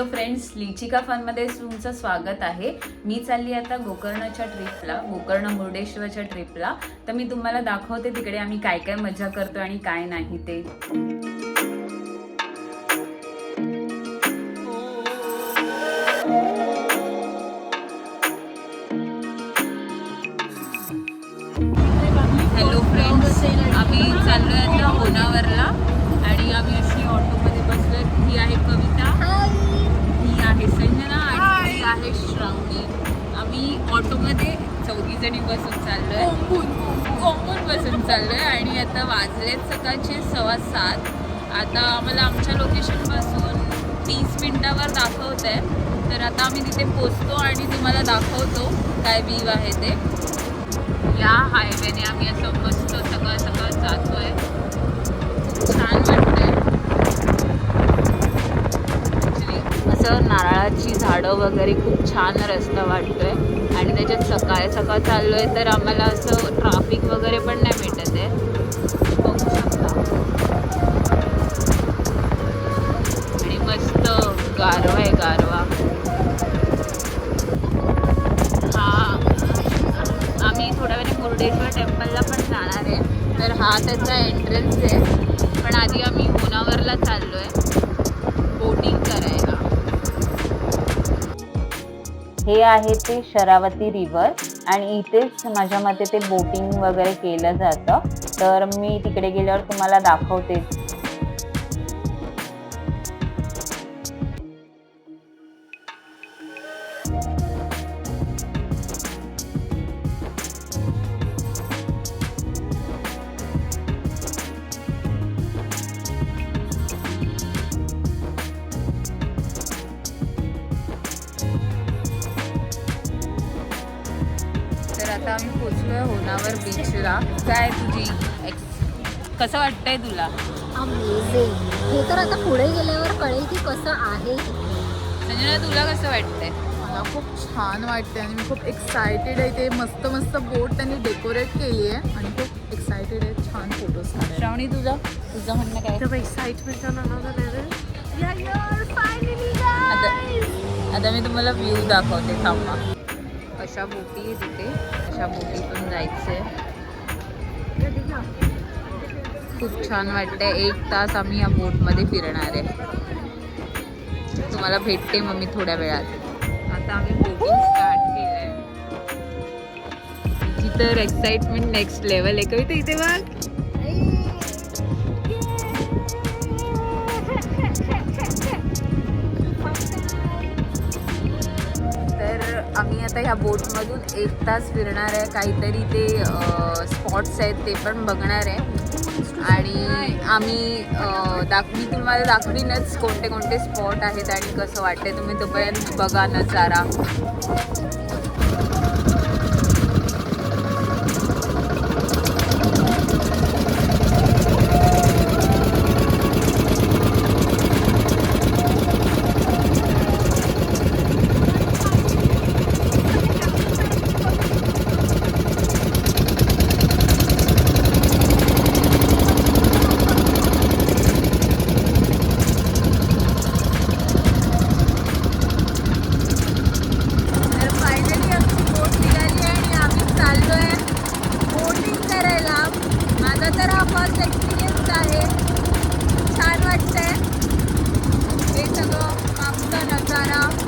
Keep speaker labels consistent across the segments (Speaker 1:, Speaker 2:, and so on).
Speaker 1: Hello friends लिचिका फनमध्ये तुमचं स्वागत आहे. मी चालली आता गोकर्णच्या ट्रिपला गोकर्ण मुर्डेश्वरच्या ट्रिपला तर मी तुम्हाला दाखवते तिकडे आम्ही काय काय मजा करतो आणि काय नाही ते. आम्ही ऑटोमध्ये चौघी जणी बसून चाललोय. कोंबून बसून चाललोय आणि आता वाजलेत सकाळचे सव्वा सात. आता आम्हाला आमच्या लोकेशनपासून तीस मिनिटावर दाखवत आहे तर आता आम्ही तिथे पोचतो आणि तुम्हाला दाखवतो काय व्ह्यू आहे ते. या हायवेने आम्ही असं मस्त सकाळ सकाळ जातोय. खूप छान वाटतंय. Actually असं नारळाची झाडं वगैरे खूप छान रस्ता वाटतोय. आणि त्याच्यात सकाळ सकाळ चाललो आहे तर आम्हाला असं ट्राफिक वगैरे पण नाही भेटत आहे. बघू शकता. आणि मस्त गारवा आहे गारवा. हा आम्ही थोड्या वेळाने मुर्डेश्वर टेम्पलला पण जाणार आहे. तर हा त्याचा एंट्रन्स आहे. हे आहे ते शरावती रिवर आणि इथेच माझ्या मते ते बोटिंग वगैरे केलं जातं. तर मी तिकडे गेल्यावर तुम्हाला दाखवते आता आम्ही पोचलोय होनावर बीचला काय तुझी ex- कसं वाटतंय तुला?
Speaker 2: अमेझिंग हे तर आता पुढे गेल्यावर कळेल की कसं आहे
Speaker 1: संजना तुला कसं वाटतंय?
Speaker 3: मला खूप छान वाटते आणि मी खूप एक्सायटेड आहे. ते मस्त मस्त बोट त्यांनी डेकोरेट केली आहे आणि खूप एक्सायटेड आहे. छान फोटोज
Speaker 1: श्रावणी तुझं? तुझं म्हणणं काय? आता आता मी तुम्हाला व्ह्यू दाखवते थांबा. अशा बोटी आहे तिथे. अशा बोटीतून जायचंय खूप छान वाटतंय. एक तास आम्ही या बोटमध्ये फिरणार आहे. तुम्हाला भेटते मग मी थोड्या वेळात. आता आम्ही बोटिंग स्टार्ट केलंय. आहे तर एक्साइटमेंट नेक्स्ट लेवल आहे. कविता इथे बघ. आम्ही आता ह्या बोटमधून एक तास फिरणार आहे. काहीतरी ते स्पॉट्स आहेत ते पण बघणार आहे. आणि आम्ही अ, दाख मी तुम्हाला दाखवीनच कोणते कोणते स्पॉट आहेत आणि कसं वाटते तुम्ही तोपर्यंत बघा नजारा तर फायनली आमची बोट निघाली आणि आम्ही चाललो आहे बोटिंग करायला माझा तर हा फर्स्ट एक्सपिरियन्स आहे छान वाटतंय हे सगळं आमचा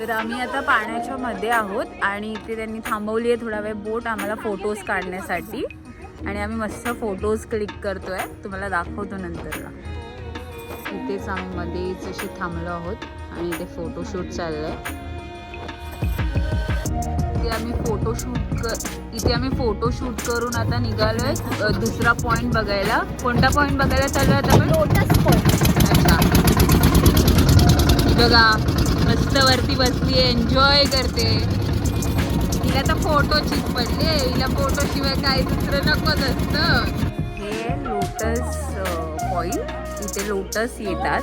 Speaker 1: तर आम्ही आता पाण्याच्या मध्ये आहोत आणि इथे त्यांनी थांबवली आहे थोडा वेळ बोट आम्हाला फोटोज काढण्यासाठी. आणि आम्ही मस्त फोटोज क्लिक करतोय. तुम्हाला दाखवतो नंतरला इथेच आम्ही मध्येच अशी थांबलो आहोत आणि इथे फोटोशूट चाललंय. इथे आम्ही फोटोशूट क इथे आम्ही फोटोशूट करून आता निघालोय अ, दुसरा पॉइंट बघायला. कोणता पॉइंट बघायला चालू आहे आता आपण?
Speaker 2: लोटस पॉइंट
Speaker 1: अच्छा. बघा. मस्त वरती बसली एन्जॉय करते. हिला तर फोटोचीच पडली हिला फोटो शिवाय काही दुसरं नकोच असतं हे लोटस पॉइंट इथे लोटस येतात.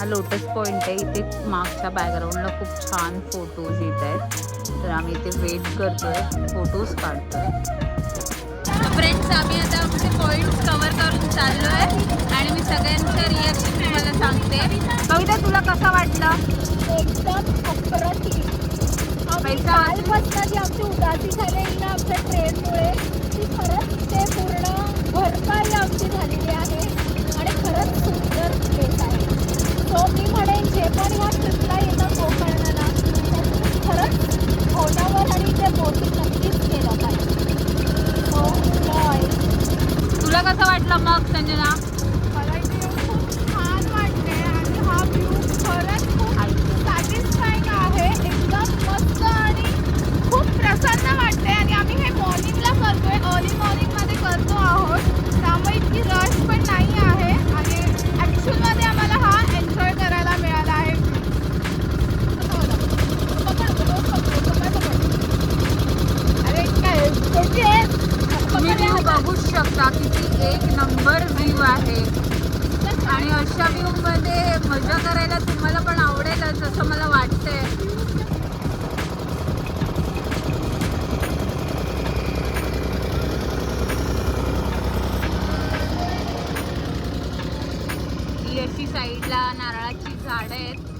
Speaker 1: हा लोटस पॉइंट आहे. इथे मागच्या बॅकग्राऊंडला खूप छान फोटोज येत आहेत तर आम्ही इथे वेट करतोय. फोटोज काढतोय. फ्रेंड्स आम्ही आता आमचे पॉईंट्स कव्हर करून चाललो आहे आणि मी सगळ्यांचं रिॲक्शन तुम्हाला सांगते. कविता तुला कसं वाटलं?
Speaker 2: एकदम अप्रतिम आम्ही
Speaker 1: पैसा
Speaker 2: कालपासून जी आमची उदासी झालेली ना आमच्या ट्रेनमुळे ती खरंच ते पूर्ण भरपाई आमची झालेली आहे. आणि खरंच सुंदर प्लेस आहे. सो मी म्हणेन जे पण ह्या ट्रिपला येतं त्यांनी खरंच होणावर आणि ते बोटिंग नक्कीच केलं पाहिजे. बाय
Speaker 1: तुला कसं वाटलं मग संजना?
Speaker 3: खूप प्रसन्न वाटते आणि आम्ही हे मॉर्निंगला करतोय. अर्ली मॉर्निंगमध्ये करतो आहोत. त्यामुळे इतकी रश पण नाही आहे. आणि ॲक्च्युअलमध्ये आम्हाला हा एन्जॉय करायला मिळाला आहे. अरे काय
Speaker 1: तुम्ही व्ह्यू बघू शकता किती एक नंबर व्ह्यू आहे. आणि अशा व्ह्यू मध्ये मजा करायला तुम्हाला पण आवडेलच असं मला वाटतंय. नारळाची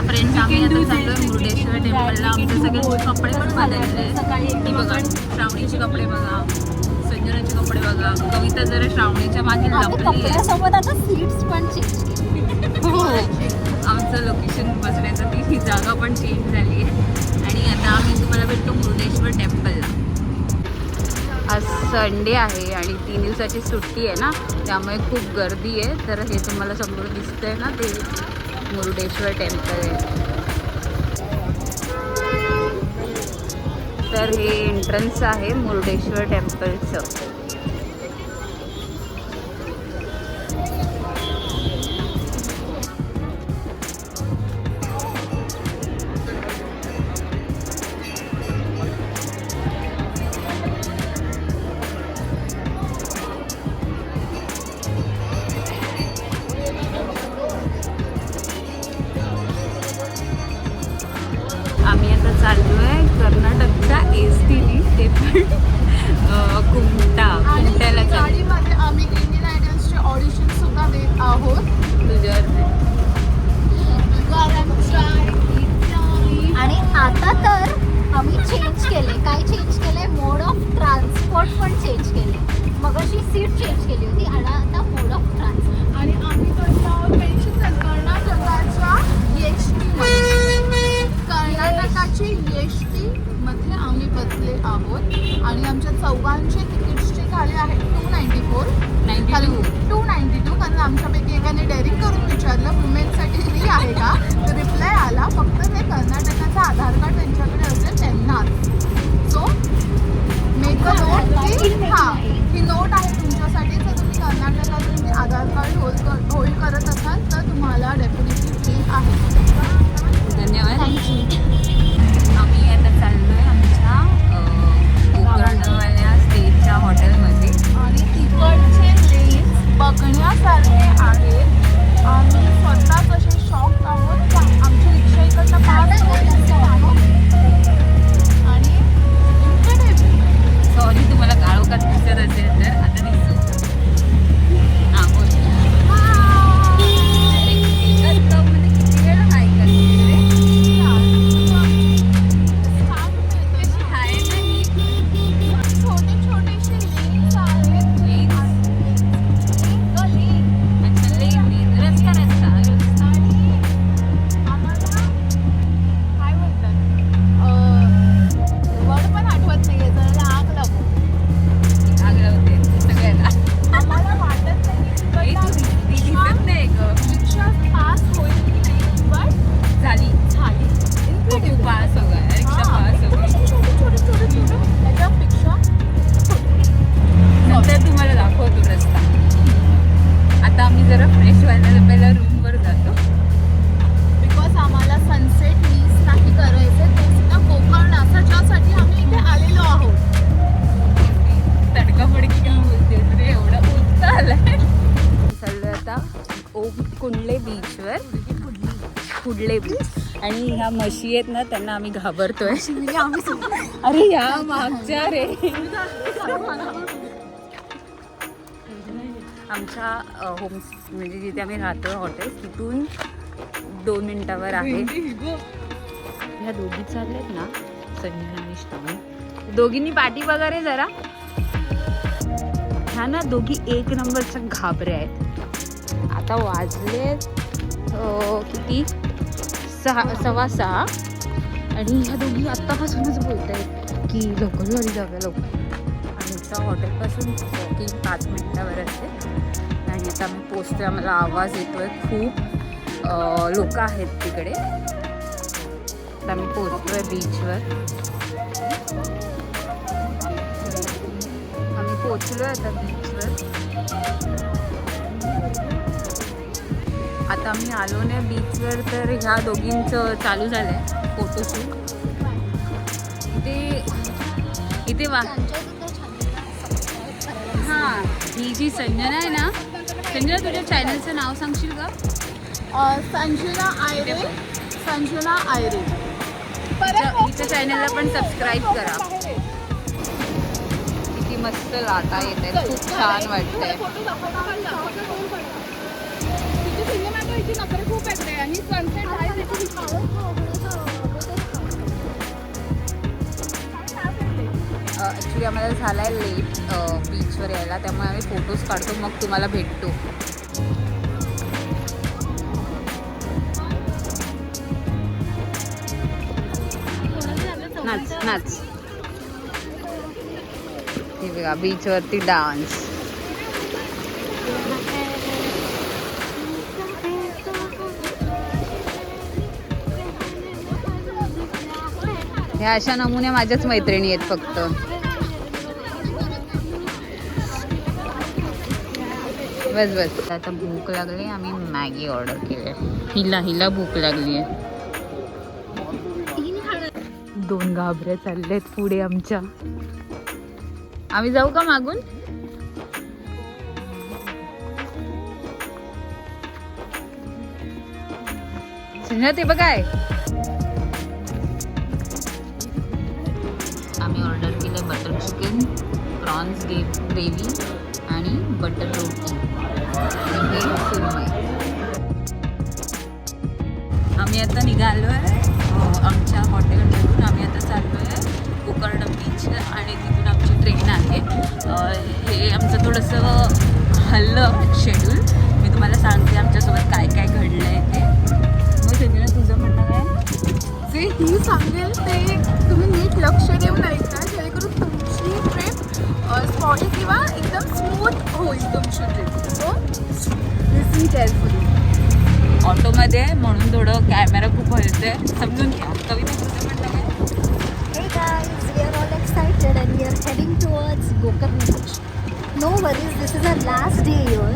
Speaker 1: फ्रेंड्स आम्ही आता चाललोय मुर्डेश्वर टेम्पलला आमचे सगळे कपडे पण बदलले ही बघा श्रावणीचे कपडे बघा संजनाचे कपडे बघा. कविता जरा श्रावणीच्या मागे लपली आहे.
Speaker 2: कपड्यासोबत आता सीट्स पण चेंज केली.
Speaker 1: हो. आमचं लोकेशन बसण्यासाठी ही जागा पण चेंज झाली आहे. आणि आता आम्ही तुम्हाला भेटतो मुरुडेश्वर टेम्पलला आज संडे आहे आणि तीन दिवसाची सुट्टी आहे ना त्यामुळे खूप गर्दी आहे. तर हे तुम्हाला समोर दिसतंय ना ते. मुरुडेश्वर टेम्पल आहे. तर हे एंट्रन्स आहे मुरुडेश्वर टेम्पलचं. पुढले बीच आणि ह्या म्हशी आहेत ना त्यांना आम्ही घाबरतोय. अरे या मागच्या रे. आमच्या होम म्हणजे जिथे आम्ही राहतो हॉटेल तिथून दोन मिनिटावर आहे. ह्या दोघी चालल्यात ना संजना आणि श्रावणी दोघींनी पाठी वगैरे जरा. ह्या ना दोघी एक नंबरच्या घाबऱ्या आहेत. आता वाजले किती? सहा सव्वा सहा. आणि ह्या दोघी आत्तापासूनच बोलत आहेत की लवकर घरी जाऊया लवकर. आणि आता हॉटेलपासून तीन पाच मिनटावर असते. आणि आता आम्ही पोचतोय आम्हाला आवाज येतोय खूप. लोक आहेत तिकडे. आता आम्ही पोचतोय बीचवर आम्ही पोचलो आहे आता बीचवर आता आम्ही आलो नाही बीचवर तर ह्या दोघींचं चालू झालंय फोटोशूट इथे इथे वा. हां ही जी संजना आहे ना. संजना तुझ्या चॅनलचं नाव सांगशील का
Speaker 3: संजना आयरे. संजना आयरे.
Speaker 1: हिच्या चॅनलला पण सबस्क्राईब करा. किती मस्त लाटा येत आहेत. खूप छान वाटतंय.
Speaker 3: तिथे नखरे खूप आणि सनसेट आहे
Speaker 1: ॲक्च्युली आम्हाला झाला आहे लेट बीचवर यायला. त्यामुळे आम्ही फोटोज काढतो मग तुम्हाला भेटतो. नाच नाच. हे बघा बीचवरती डान्स ह्या अशा नमुने माझ्याच मैत्रिणी आहेत फक्त. बस बस. आता भूक लागली आम्ही मॅगी ऑर्डर केली. हिला हिला भूक लागली आहे. दोन घाबऱ्या आहेत पुढे आमच्या. आम्ही जाऊ का मागून? ते बघाय ग्रे ग्रेव्ही आणि बटर रोटी. हे सुरू आहे आम्ही आता निघालो आहे आमच्या हॉटेलमधून आम्ही आता चाललो आहे कोकर्ण बीच आणि तिथून आमची ट्रेन आहे. हे आमचं थोडंसं हल्लं शेड्यूल मी तुम्हाला सांगते आमच्यासोबत काय काय घडलं आहे ते. मग संजना तुझं म्हणणं काय?
Speaker 3: जे ही सांगेल ते तुम्ही नीट लक्ष देऊन ऐका. स्पॉटी किंवा एकदम स्मूथ होईल तुमची ट्रिप सो लिसन केअरफुली
Speaker 1: ऑटोमध्ये आहे, म्हणून थोडं कॅमेरा खूप हलतोय समजून घ्या. कविता
Speaker 2: Gokarna Beach. No worries, this is our last day here.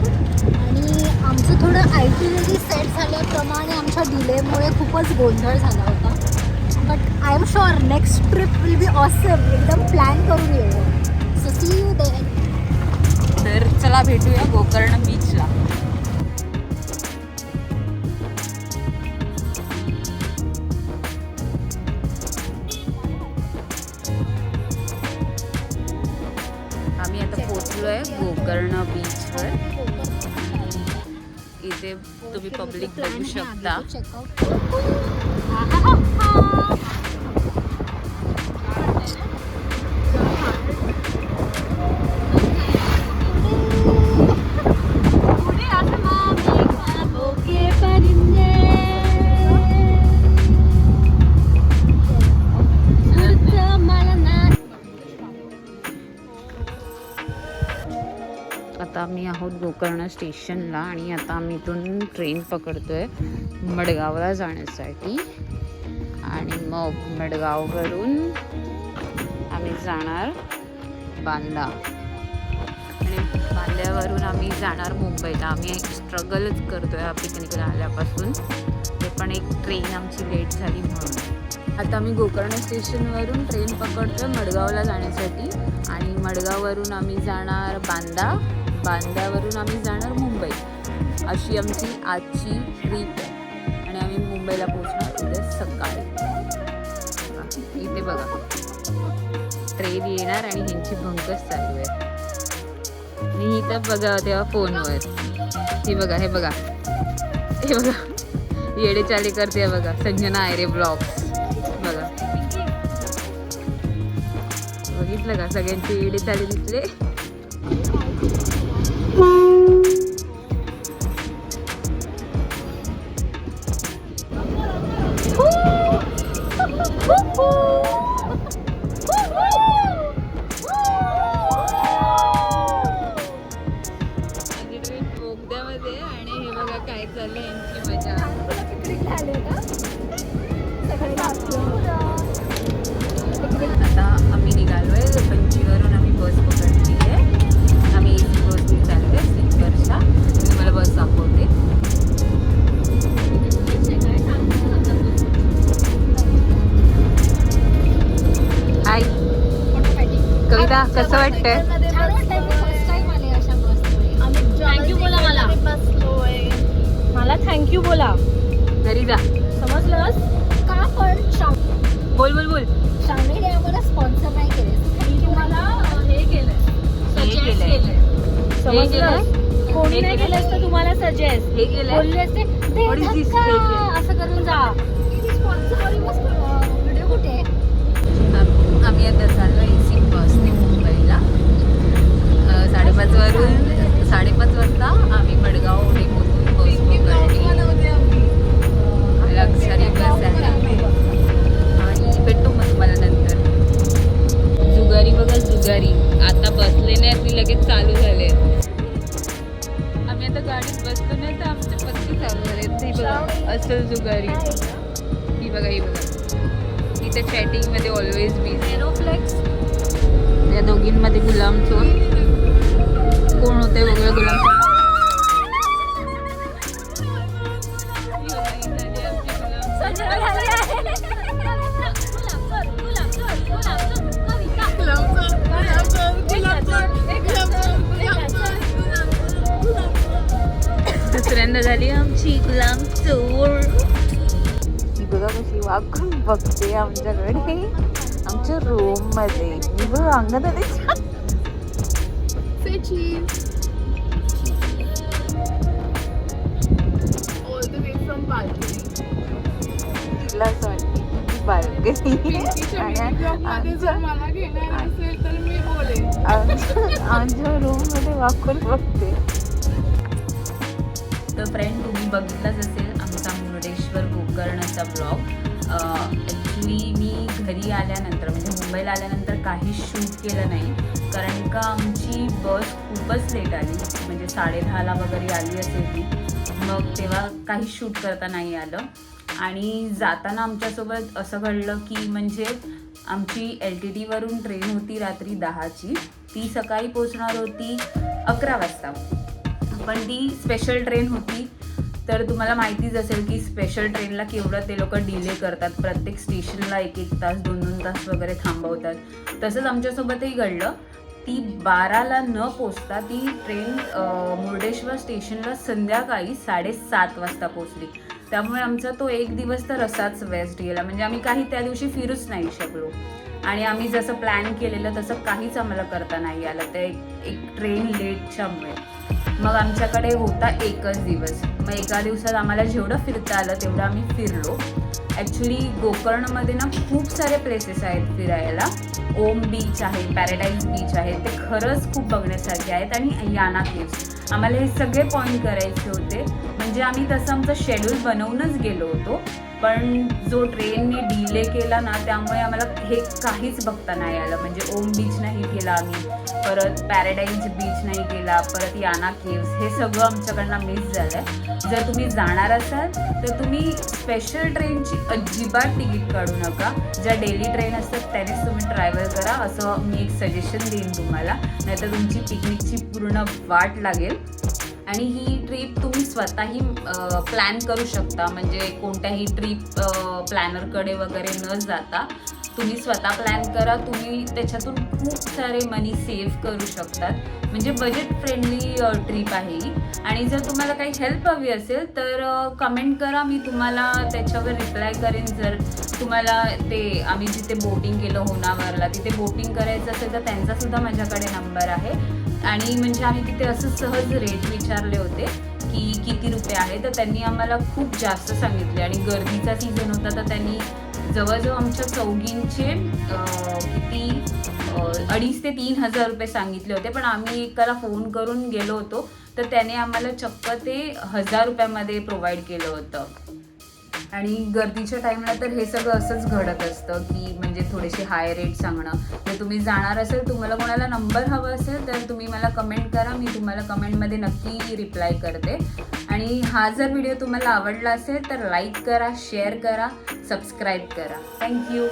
Speaker 2: आणि आमचं थोडं आयटिनरी सेट झाल्याप्रमाणे आमच्या डिलेमुळे खूपच गोंधळ झाला होता. But I am sure next trip will be awesome एकदम प्लॅन करून येऊ.
Speaker 1: तर चला भेटूया गोकर्ण बीचला आम्ही आता पोचलोय गोकर्ण बीचवर इथे तुम्ही पब्लिक बघू शकता. गोकर्ण स्टेशनला आणि आता आम्ही इथून ट्रेन पकडतो आहे मडगावला जाण्यासाठी. आणि मग मडगाववरून आम्ही जाणार बांदा. आणि बांद्यावरून आम्ही जाणार मुंबईला. आम्ही एक स्ट्रगलच करतो आहे पिकनिकला आल्यापासून. ते पण एक ट्रेन आमची लेट झाली म्हणून. आता आम्ही गोकर्ण स्टेशनवरून ट्रेन पकडतो आहे मडगावला जाण्यासाठी. आणि मडगाववरून आम्ही जाणार बांदा. बांद्यावरून आम्ही जाणार मुंबई. अशी आमची आजची ट्रीप आहे. आणि आम्ही मुंबईला पोहोचणार उद्या सकाळी. इथे बघा. ट्रेन येणार आणि ह्यांची भंकच चालू आहे मी इथं बघा तेव्हा फोनवर हे बघा हे बघा. हे बघा. येडे चाले करते बघा. संजना आयरे ब्लॉग बघा. बघितलं का? सगळ्यांचे येडे चाले दिसले. कविता कसं वाटतंय?
Speaker 4: थँक्यू बोला मला. मला थँक्यू बोला.
Speaker 1: घरी जा.
Speaker 4: समजलंस?
Speaker 2: का पण
Speaker 1: बोल बोल बोल.
Speaker 2: आम्हाला स्पॉन्सर नाही केले.
Speaker 4: हे केलंय.
Speaker 1: हे
Speaker 4: सजेस्ट
Speaker 1: केलंय.
Speaker 4: केलंय. समजलं कोणी नाही
Speaker 1: केलंय?
Speaker 4: केलंस तर तुम्हाला सजेस्ट
Speaker 1: हे केलंय?
Speaker 4: बोलले असते "दे
Speaker 1: What is this?
Speaker 4: धक्का,"
Speaker 1: fake?
Speaker 4: असं करून जा.
Speaker 2: स्पॉन्सर व्हिडिओ कुठे?
Speaker 1: आम- आम्ही आता चाललो ए सी बसने मुंबईला अ, साडेपाचवरून साडेपाच वाजता आम्ही मडगाव डेपोतून पोहोचलो पकडली लक्झरी बस आहे. आणि भेटतो मग तुम्हाला नंतर. जुगारी बघा जुगारी. आता बसले नाही ती लगेच चालू झाले. आम्ही आता गाडीत बसलो नाही तर आमचे पत्ती चालू झाले. ती बघा असल जुगारी. वाकून बघते आमच्याकडे. आमच्या रूममध्ये. मी बघ
Speaker 3: balcony.
Speaker 1: तिला असं वाटते की बाल्कनी आमच्या रूममध्ये वाकून बघते. तर फ्रेंड तुम्ही बघितलंच असेल आमचा मुर्डेश्वर गोकर्णाचा ब्लॉग ॲक्च्युली मी घरी आल्यानंतर म्हणजे मुंबईला आल्यानंतर काहीच शूट केलं नाही. कारण का आमची बस खूपच लेट आली. म्हणजे साडेदहाला वगैरे आली असेल ती. मग तेव्हा काही शूट करता नाही आलं. आणि जाताना आमच्यासोबत असं घडलं की म्हणजे आमची एल टी टीवरून ट्रेन होती रात्री दहाची. ती सकाळी पोचणार होती अकरा वाजता. पण ती स्पेशल ट्रेन होती. तर तुम्हाला माहितीच असेल की स्पेशल ट्रेनला केवढं ते लोक डिले करतात. प्रत्येक स्टेशनला एक एक तास दोन दोन तास वगैरे थांबवतात. तसंच आमच्यासोबतही घडलं. ती बाराला न पोचता ती ट्रेन मुर्डेश्वर स्टेशनला संध्याकाळी साडेसात वाजता पोचली. त्यामुळे आमचा तो एक दिवस तर असाच वेस्ट गेला. म्हणजे आम्ही काही त्या दिवशी फिरूच नाही शकलो. आणि आम्ही जसं प्लॅन केलेलं तसं काहीच आम्हाला करता नाही आलं. ते एक एक ट्रेन लेटच्यामुळे मग आमच्याकडे होता एकच दिवस. मग एका दिवसात आम्हाला जेवढं फिरता आलं तेवढं आम्ही फिरलो. ॲक्च्युली गोकर्णमध्ये ना खूप सारे प्लेसेस आहेत फिरायला. ओम बीच आहे पॅराडाईज बीच आहे ते खरंच खूप बघण्यासारखे आहेत. आणि याना केव्स आम्हाला हे सगळे पॉईंट करायचे होते. म्हणजे आम्ही तसं आमचं शेड्यूल बनवूनच गेलो होतो. पण जो ट्रेनने डिले केला ना त्यामुळे आम्हाला हे काहीच बघता नाही आलं. म्हणजे ओम बीच नाही केला आम्ही. परत पॅराडाईज बीच नाही गेला परत याना केव्स हे सगळं आमच्याकडनं मिस झालं आहे जर तुम्ही जाणार असाल तर तुम्ही स्पेशल ट्रेनची अजिबात तिकीट काढू नका. ज्या डेली ट्रेन असतात त्यानेच तुम्ही ट्रॅव्हल करा. असं मी एक सजेशन देईन तुम्हाला. नाहीतर तुमची पिकनिकची पूर्ण वाट लागेल. आणि ही ट्रिप तुम्ही स्वतःही प्लॅन करू शकता. म्हणजे कोणत्याही ट्रिप प्लॅनरकडे वगैरे न जाता. तुम्ही स्वतः प्लॅन करा तुम्ही त्याच्यातून खूप सारे मनी सेव्ह करू शकतात. म्हणजे बजेट फ्रेंडली ट्रिप आहे ही. आणि जर तुम्हाला काही हेल्प हवी असेल तर कमेंट करा. मी तुम्हाला त्याच्यावर रिप्लाय करेन. जर तुम्हाला ते आम्ही जिथे बोटिंग केलं होनावरला तिथे बोटिंग करायचं असेल तर त्यांचासुद्धा माझ्याकडे नंबर आहे. आणि म्हणजे आम्ही तिथे असं सहज रेट विचारले होते की किती रुपये आहे तर त्यांनी आम्हाला खूप जास्त सांगितले. आणि गर्दीचा सीझन होता तर त्यांनी जवळजवळ आमच्या चौघींचे अं, किती अडीच ते तीन हजार रुपये सांगितले होते पण आम्ही एकाला फोन करून गेलो होतो तर त्याने आम्हाला चक्क ते हजार रुपयामध्ये प्रोव्हाइड केलं होतं. आणि गर्दीच्या टाईमला तर हे सगळं असंच घडत असतं की म्हणजे थोडेसे हाय रेट सांगणं. जर तुम्ही जाणार असेल तुम्हाला कोणाला नंबर हवा असेल तर तुम्ही मला कमेंट करा. मी तुम्हाला कमेंटमध्ये नक्की रिप्लाय करते. आणि हा जर व्हिडिओ तुम्हाला आवडला असेल तर लाईक करा शेअर करा सबस्क्राईब करा. थँक्यू